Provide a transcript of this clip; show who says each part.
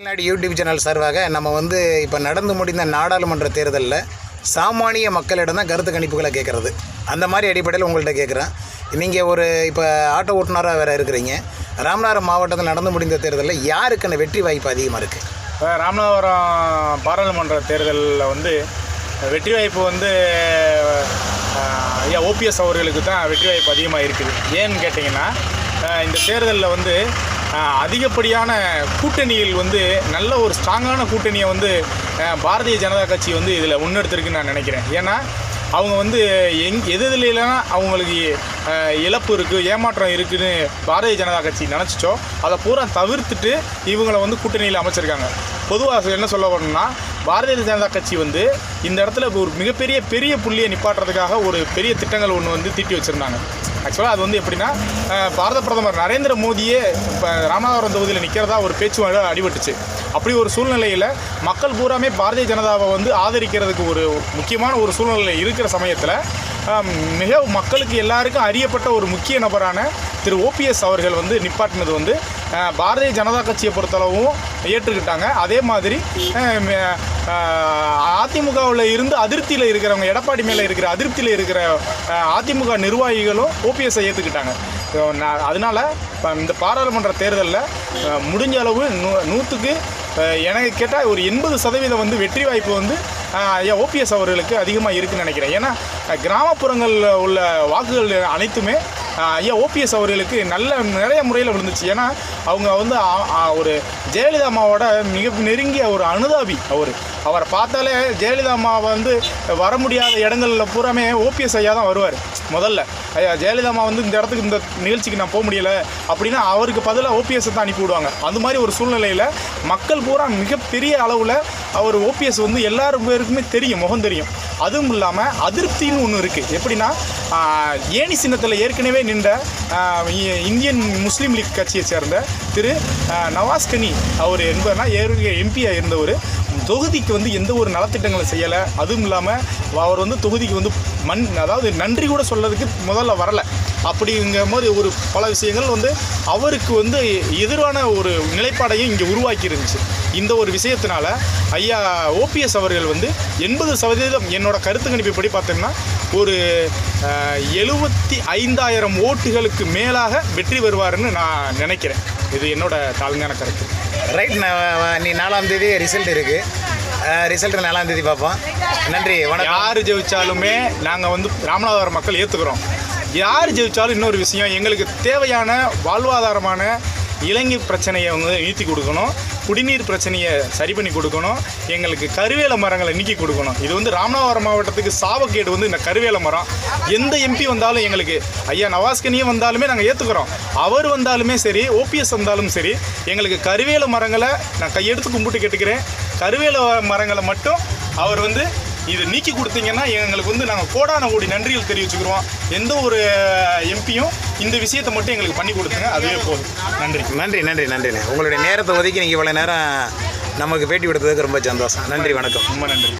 Speaker 1: Tamil Nadu YouTube channel சார்பாக நம்ம வந்து இப்போ நடந்து முடிந்த நாடாளுமன்ற தேர்தலில் சாமானிய மக்களிடம் தான் கருத்து கணிப்புகளை கேட்குறது அந்த மாதிரி அடிப்படையில் உங்கள்கிட்ட கேட்குறேன் நீங்கள் ஒரு இப்போ ஆட்டோ ஓட்டுநராக வேறு இருக்கிறீங்க. ராமநாதபுரம் மாவட்டத்தில் நடந்து முடிந்த தேர்தலில் யாருக்கான வெற்றி வாய்ப்பு அதிகமாக இருக்குது
Speaker 2: இப்போ ராமநாதபுரம் பாராளுமன்ற தேர்தலில் வந்து வெற்றி வாய்ப்பு வந்து ஐயா ஓபிஎஸ் அவர்களுக்கு தான் வெற்றி வாய்ப்பு அதிகமாக இருக்குது. ஏன்னு கேட்டிங்கன்னா இந்த தேர்தலில் வந்து அதிகப்படியான கூட்டணியில் வந்து நல்ல ஒரு ஸ்ட்ராங்கான கூட்டணியை வந்து பாரதிய ஜனதா கட்சி வந்து இதில் முன்னெடுத்திருக்குன்னு நான் நினைக்கிறேன். ஏன்னா அவங்க வந்து எங் எது எதுலாம் அவங்களுக்கு இழப்பு இருக்குது ஏமாற்றம் இருக்குதுன்னு பாரதிய ஜனதா கட்சி நினச்சிச்சோ அதை பூரா தவிர்த்துட்டு இவங்களை வந்து கூட்டணியில் அமைச்சிருக்காங்க. பொதுவாக என்ன சொல்ல வரணும்னா பாரதிய ஜனதா கட்சி வந்து இந்த இடத்துல ஒரு மிகப்பெரிய பெரிய புள்ளியை நிப்பாட்டுறதுக்காக ஒரு பெரிய திட்டங்கள் ஒன்று வந்து தீட்டி வச்சுருந்தாங்க. ஆக்சுவலாக அது வந்து எப்படின்னா பாரத பிரதமர் நரேந்திர மோடியே இப்போ ராமநாதபுரம் தொகுதியில் நிற்கிறதா ஒரு பேச்சு அடிபட்டுச்சு. அப்படி ஒரு சூழ்நிலையில் மக்கள் பூராமே பாரதிய ஜனதாவை வந்து ஆதரிக்கிறதுக்கு ஒரு முக்கியமான ஒரு சூழ்நிலை இருக்கிற சமயத்தில் மிக மக்களுக்கு எல்லாருக்கும் அறியப்பட்ட ஒரு முக்கிய நபரான திரு ஓபிஎஸ் அவர்கள் வந்து நிப்பாட்டினது வந்து பாரதிய ஜனதா கட்சியை பொறுத்தளவும் ஏற்றுக்கிட்டாங்க. அதே மாதிரி அதிமுகவில் இருந்து அதிருப்தியில் இருக்கிறவங்க எடப்பாடி மேலே இருக்கிற அதிருப்தியில் இருக்கிற அதிமுக நிர்வாகிகளும் ஓபிஎஸ்ஸை ஏற்றுக்கிட்டாங்க அதனால் இந்த பாராளுமன்ற தேர்தலில் முடிஞ்ச அளவு நூ நூற்றுக்கு எனக்கு கேட்டால் ஒரு எண்பது சதவீதம் வந்து வெற்றி வாய்ப்பு வந்து ஓபிஎஸ் அவர்களுக்கு அதிகமாக இருக்குன்னு நினைக்கிறேன். ஏன்னா கிராமப்புறங்களில் உள்ள வாக்குகள் அனைத்துமே ஐயா ஓபிஎஸ் அவர்களுக்கு நல்ல நிறைய முறையில் விழுந்துச்சு. ஏன்னா அவங்க வந்து ஒரு ஜெயலலிதா அம்மாவோட மிக நெருங்கிய ஒரு அனுதாபி அவர். அவரை பார்த்தாலே ஜெயலலிதா அம்மா வந்து வர முடியாத இடங்களில் பூராமே ஓபிஎஸ் ஐயா தான் வருவார். முதல்ல ஐயா ஜெயலலிதா அம்மா வந்து இந்த இடத்துக்கு இந்த நிகழ்ச்சிக்கு நான் போக முடியல. அப்படின்னா அவருக்கு பதிலாக ஓபிஎஸ் தான் அனுப்பி விடுவாங்க. அது மாதிரி ஒரு சூழ்நிலையில் மக்கள் பூரா மிகப்பெரிய அளவில் அவர் ஓபிஎஸ் வந்து எல்லாரும் பேருக்குமே தெரியும் முகம் தெரியும். அதுவும் இல்லாமல் அதிருப்தின்னு ஒன்று இருக்குது எப்படின்னா ஏனி ஏணி சின்னத்தில் ஏற்கனவே நின்ற இ- இந்தியன் முஸ்லீம் லீக் கட்சியை சேர்ந்த திரு நவாஸ்கனி அவர் என்பதுனா ஏற்கனவே எம்பியாக இருந்தவர் தொகுதிக்கு வந்து எந்த ஒரு நலத்திட்டங்களும் செய்யலை. அதுவும் இல்லாமல் அவர் வந்து தொகுதிக்கு வந்து மண் அதாவது நன்றி கூட சொல்றதுக்கு முதல்ல வரலை. அப்படிங்கும் போது ஒரு பல விஷயங்கள் வந்து அவருக்கு வந்து எதிரான ஒரு நிலைப்பாடையும் இங்கே உருவாக்கி இருந்துச்சு. இந்த ஒரு விஷயத்தினால ஐயா ஓபிஎஸ் அவர்கள் வந்து எண்பது சதவீதம் என்னோட கருத்து கணிப்புப்படி பார்த்தோம்னா ஒரு எழுபத்தி ஐந்தாயிரம் ஓட்டுகளுக்கு மேலாக வெற்றி வருவாருன்னு நான் நினைக்கிறேன். இது என்னோட தாழ்மையான கருத்து.
Speaker 1: ரைட் நான் நீ நாலாம் தேதி ரிசல்ட் இருக்குது ரிசல்ட் நாலாம் தேதி பார்ப்போம். நன்றி வணக்கம்.
Speaker 2: யார் ஜெயிச்சாலுமே நாங்கள் வந்து ராமநாதபுரம் மக்கள் ஏற்றுக்கிறோம் யார் ஜெயிச்சாலும் இன்னொரு விஷயம் எங்களுக்கு தேவையான வாழ்வாதாரமான இளைஞர் பிரச்சனையை வந்து நீத்தி கொடுக்கணும். குடிநீர் பிரச்சனையை சரி பண்ணி கொடுக்கணும். எங்களுக்கு கருவேல மரங்களை நீக்கி கொடுக்கணும். இது வந்து ராமநாதபுரம் மாவட்டத்துக்கு சாவக்கேடு வந்து இந்த கருவேல மரம். எந்த எம்பி வந்தாலும் எங்களுக்கு ஐயா நவாஸ்கனியே வந்தாலுமே நாங்கள் ஏற்றுக்கிறோம் அவர் வந்தாலுமே சரி ஓபிஎஸ் வந்தாலும் சரி எங்களுக்கு கருவேல மரங்களை நான் கையெடுத்து கும்பிட்டு கேட்டுக்கிறேன். கருவேல மரங்களை மட்டும் அவர் வந்து இது நீக்கி கொடுத்தீங்கன்னா எங்களுக்கு வந்து நாங்கள் கோடான கோடி நன்றிகள் தெரிவிச்சுக்கிறோம். எந்த ஒரு எம்பியும் இந்த விஷயத்தை மட்டும் எங்களுக்கு பண்ணி கொடுத்துங்க அதுவே போதும் நன்றி.
Speaker 1: நன்றி நன்றி நன்றிண்ணே உங்களுடைய நேரத்தை ஒதுக்கி நீங்கள் இவ்வளோ நேரம் நமக்கு பேட்டி கொடுத்ததுக்கு ரொம்ப சந்தோஷம். நன்றி வணக்கம்.
Speaker 2: ரொம்ப நன்றி.